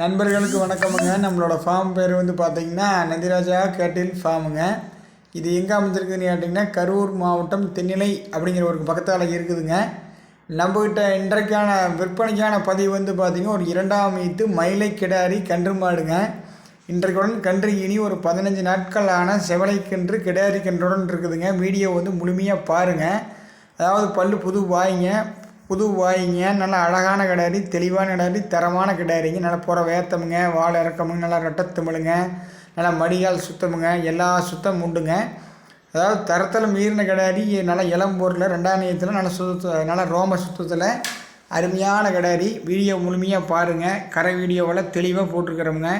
நண்பர்களுக்கு வணக்கமுங்க. நம்மளோட ஃபார்ம் பேர் வந்து பார்த்தீங்கன்னா நந்திராஜா கேட்டில் ஃபார்முங்க இது எங்கே அமைஞ்சிருக்குதுன்னு கேட்டிங்கன்னா கரூர் மாவட்டம் தென்னிலை அப்படிங்கிற ஒரு பக்கத்தால் இருக்குதுங்க. நம்மக்கிட்ட இன்றைக்கான விற்பனைக்கான பதிவு வந்து பார்த்திங்கன்னா ஒரு இரண்டாம் ஈத்து மயிலை கிடாரி கன்று மாடுங்க. இன்றைக்குடன் கன்று இனி ஒரு பதினஞ்சு நாட்களான செவலை கன்று கிடாரி கன்றுடன் இருக்குதுங்க. வீடியோ வந்து முழுமையாக பாருங்கள் அதாவது பல்லு புது வாய்ங்க. புது வாய்ங்க நல்லா அழகான கிடாரி தெளிவான கிடாரி தரமான கிடாரிங்க. நல்லா புற வேத்தமுங்க வாழை இறக்கமுங்க நல்லா ரெட்டத்தமிழுங்க நல்லா மடிகால் சுத்தமுங்க எல்லா சுத்தம் உண்டுங்க. அதாவது தரத்தில் மீறின கிடாரி நல்லா இளம்பூரில் ரெண்டாம் நேயத்தில் நல்ல சுத்த நல்லா ரோம சுத்தத்தில் அருமையான கிடாரி. வீடியோ முழுமையாக பாருங்கள் கரை வீடியோவில் தெளிவாக போட்டிருக்கிறோமுங்க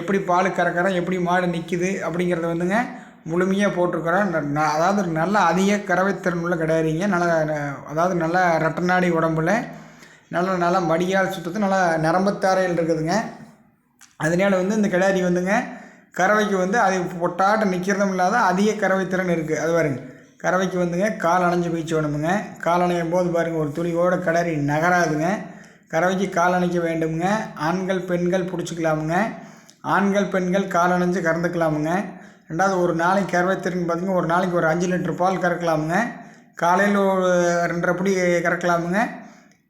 எப்படி பால் கறக்கிறோம் எப்படி மாடு நிற்கிது அப்படிங்கிறத வந்துங்க முழுமையாக போட்டிருக்கிறோம் ந- ந- அதாவது நல்ல அதிக கறவைத்திறன் உள்ள கிடாரிங்க நல்ல அதாவது நல்ல ரெட்டநாடி உடம்புல நல்ல நல்ல மடியால் சுத்தத்து நல்லா நரம்பத்தாரையில் இருக்குதுங்க. அதனால வந்து இந்த கிடாரி வந்துங்க கறவைக்கு வந்து அது பொட்டாட்டம் நிற்கிறதும் இல்லாத அதிக கறவைத்திறன் இருக்குது அது பாருங்க கறவைக்கு வந்துங்க கால் அணைஞ்சு போயிச்சு வேணுமுங்க. கால் அணையும் போது பாருங்கள் ஒரு துளியோட கிடாரி நகராதுங்க. கறவைக்கு கால் அணைக்க வேண்டுமுங்க. ஆண்கள் பெண்கள் பிடிச்சிக்கலாமுங்க. ஆண்கள் பெண்கள் கால் அணைஞ்சு கறந்துக்கலாமுங்க. ரெண்டாவது ஒரு நாளைக்கு கறவை திறன் பார்த்திங்கன்னா ஒரு நாளைக்கு ஒரு அஞ்சு லிட்டர் பால் கறக்கலாமுங்க. காலையில் ஒரு ரெண்டரை படி கறக்கலாமுங்க.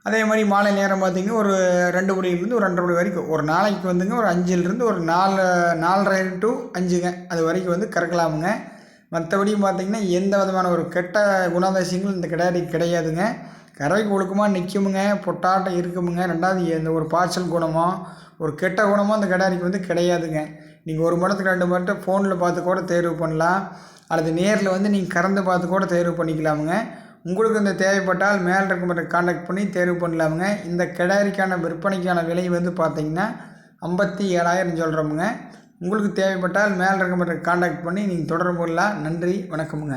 அதே மாதிரி மாலை நேரம் பார்த்திங்கன்னா ஒரு ரெண்டு மணிலேருந்து ஒரு ரெண்டரை மணி வரைக்கும். ஒரு நாளைக்கு வந்துங்க ஒரு அஞ்சுலேருந்து ஒரு நாலு நாலரை டு அஞ்சுங்க. அது வரைக்கும் வந்து கறக்கலாமுங்க. மற்றபடி பார்த்திங்கன்னா எந்த விதமான ஒரு கெட்ட குணாதிசயங்களும் இந்த கிடையாது கிடையாதுங்க. கறவைக்கு ஒழுக்கமாக நிற்குமுங்க பொட்டாட்டம் இருக்குமுங்க. ரெண்டாவது இந்த ஒரு பார்சல் குணமோ ஒரு கெட்ட குணமோ அந்த கடாரிக்கு வந்து கிடையாதுங்க. நீங்கள் ஒரு மடத்துக்கு ரெண்டு மட்டும் ஃபோனில் பார்த்து கூட தேர்வு பண்ணலாம். அல்லது நேரில் வந்து நீங்கள் கறந்து பார்த்து கூட தேர்வு பண்ணிக்கலாமுங்க. உங்களுக்கு இந்த தேவைப்பட்டால் மேல் இருக்க காண்டாக்ட் பண்ணி தேர்வு பண்ணலாமுங்க. இந்த கிடாரிக்கான விற்பனைக்கான விலை வந்து பார்த்தீங்கன்னா ஐம்பத்தி ஏழாயிரம் சொல்கிறோமுங்க உங்களுக்கு தேவைப்பட்டால் மேல் இருக்க காண்டாக்ட் பண்ணி நீங்கள் தொடர்பு கொள்ளலாம். நன்றி வணக்கமுங்க.